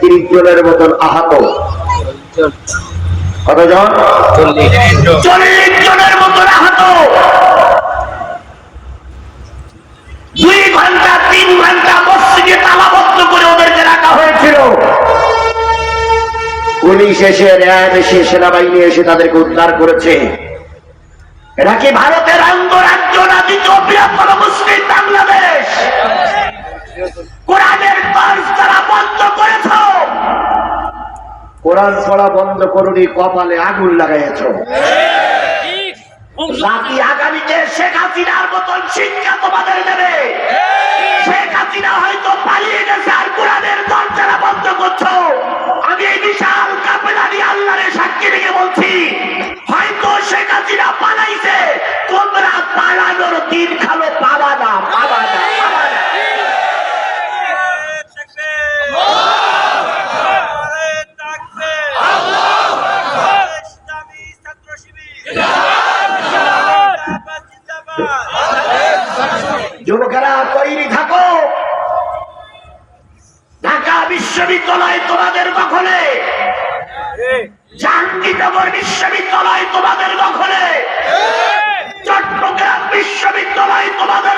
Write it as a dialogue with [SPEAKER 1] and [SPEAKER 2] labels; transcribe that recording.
[SPEAKER 1] তিরিশ জনের মতন আহত। পুলিশ সেনাবাহিনী এসে তাদেরকে উদ্ধার করেছে। এটা কি ভারতের অঙ্গরাজ্য না দ্বিতীয় মুসলিম বাংলাদেশ? কোরআনের কোরআন ছড়া বন্ধ করুনি কপালে আগুন লাগাইছ জাতি আগামীতে শেখ হাসিনার মতন শিক্ষা তোমাদের দেবে। শেখ হাসিনা হয়তো পালিয়ে গেছে আর কোরআনের দরজারা বন্ধ করছ। আমি এই বিশাল কাপেলা নিয়ে আল্লাহরে সাক্ষী রেখে বলছি হয়তো শেখ হাসিনা পালাইছে তোমরা পালানোর দিন খালো পাবা না পাবা না। যুবকেরা তৈরি থাকো। ঢাকা বিশ্ববিদ্যালয় তোমাদের দখলে। জাহাঙ্গীরনগর বিশ্ববিদ্যালয় তোমাদের দখলে। চট্টগ্রাম বিশ্ববিদ্যালয় তোমাদের